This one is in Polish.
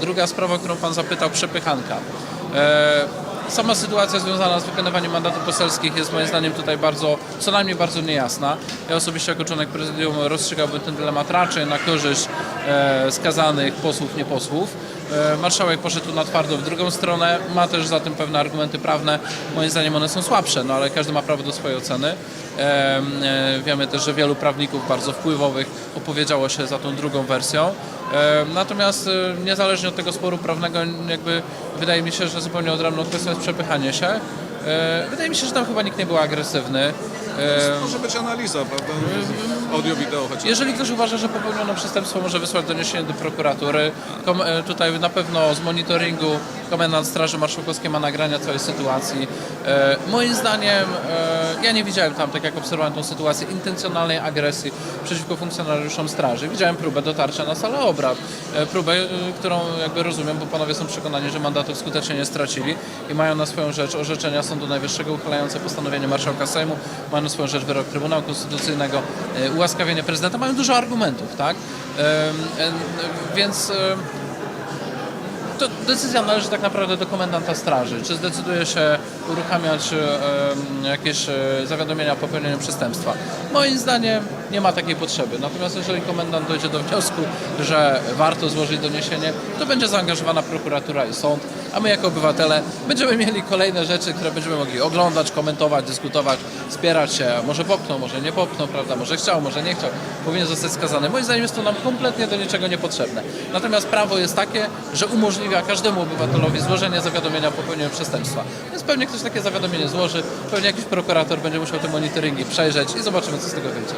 Druga sprawa, którą Pan zapytał, przepychanka. E, Sama sytuacja związana z wykonywaniem mandatów poselskich jest moim zdaniem tutaj bardzo, co najmniej bardzo niejasna. Ja osobiście jako członek prezydium rozstrzygałbym ten dylemat raczej na korzyść e, skazanych posłów, nie posłów. E, marszałek poszedł na twardo w drugą stronę, ma też za tym pewne argumenty prawne. Moim zdaniem one są słabsze, no ale każdy ma prawo do swojej oceny. E, e, wiemy też, że wielu prawników bardzo wpływowych opowiedziało się za tą drugą wersją. E, Natomiast e, niezależnie od tego sporu prawnego, jakby wydaje mi się, że zupełnie odrębną kwestią jest przepychanie się. E, Wydaje mi się, że tam chyba nikt nie był agresywny. E, Może być analiza, prawda? Audio, wideo chociaż. jeżeli ktoś uważa, że popełniono przestępstwo, może wysłać doniesienie do prokuratury. Kom, e, tutaj na pewno z monitoringu komendant Straży Marszałkowskiej ma nagrania całej sytuacji. E, moim zdaniem, e, ja nie widziałem tam, tak jak obserwowałem tą sytuację, intencjonalnej agresji przeciwko funkcjonariuszom straży. Widziałem próbę dotarcia na salę obrad. E, próbę, e, którą jakby rozumiem, bo panowie są przekonani, że mandatów skutecznie nie stracili i mają na swoją rzecz orzeczenia Sądu Najwyższego uchylające postanowienie marszałka Sejmu, mają na swoją rzecz wyrok Trybunału Konstytucyjnego, e, ułaskawienie prezydenta. Mają dużo argumentów, tak? Więc to decyzja należy tak naprawdę do komendanta straży. Czy zdecyduje się uruchamiać jakieś e, zawiadomienia o popełnieniu przestępstwa? Moim zdaniem nie ma takiej potrzeby. Natomiast jeżeli komendant dojdzie do wniosku, że warto złożyć doniesienie, to będzie zaangażowana prokuratura i sąd, a my jako obywatele będziemy mieli kolejne rzeczy, które będziemy mogli oglądać, komentować, dyskutować, spierać się, może popchnął, może nie popchnął, prawda, może chciał, może nie chciał, powinien zostać skazany. Moim zdaniem jest to nam kompletnie do niczego niepotrzebne. Natomiast prawo jest takie, że umożliwia każdemu obywatelowi złożenie zawiadomienia o popełnieniu przestępstwa. Więc pewnie ktoś takie zawiadomienie złoży, pewnie jakiś prokurator będzie musiał te monitoringi przejrzeć i zobaczymy, co z tego wyjdzie.